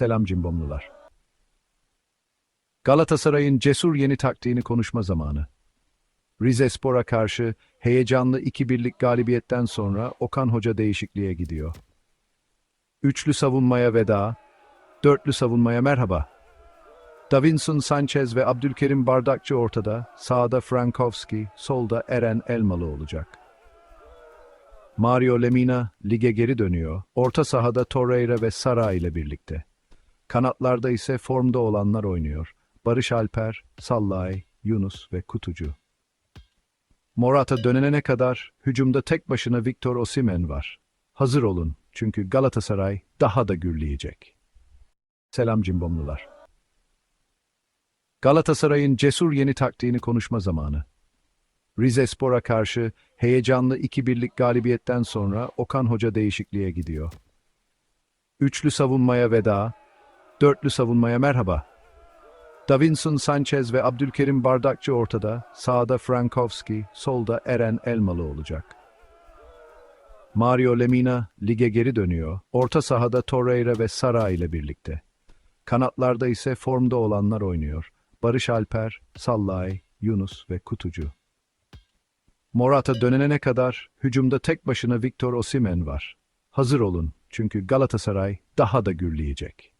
Selam cimbomlular. Galatasaray'ın cesur yeni taktiğini konuşma zamanı. Rizespor'a karşı heyecanlı 2-1'lik galibiyetten sonra Okan Hoca değişikliğe gidiyor. Üçlü savunmaya veda, dörtlü savunmaya merhaba. Davinson Sanchez ve Abdülkerim Bardakçı ortada, sağda Frankowski, solda Eren Elmalı olacak. Mario Lemina lige geri dönüyor. Orta sahada Torreira ve Sara ile birlikte. Kanatlarda ise formda olanlar oynuyor. Barış Alper, Sallay, Yunus ve Kutucu. Morata dönene kadar hücumda tek başına Victor Osimhen var. Hazır olun çünkü Galatasaray daha da gürleyecek. Selam cimbomlular. Galatasaray'ın cesur yeni taktiğini konuşma zamanı. Rizespor'a karşı heyecanlı 2-1'lik galibiyetten sonra Okan Hoca değişikliğe gidiyor. Üçlü savunmaya veda, dörtlü savunmaya merhaba. Davinson Sanchez ve Abdülkerim Bardakçı ortada, sağda Frankowski, solda Eren Elmalı olacak. Mario Lemina lige geri dönüyor. Orta sahada Torreira ve Sara ile birlikte. Kanatlarda ise formda olanlar oynuyor. Barış Alper, Sallay, Yunus ve Kutucu. Morata dönene kadar hücumda tek başına Victor Osimhen var. Hazır olun çünkü Galatasaray daha da gürleyecek.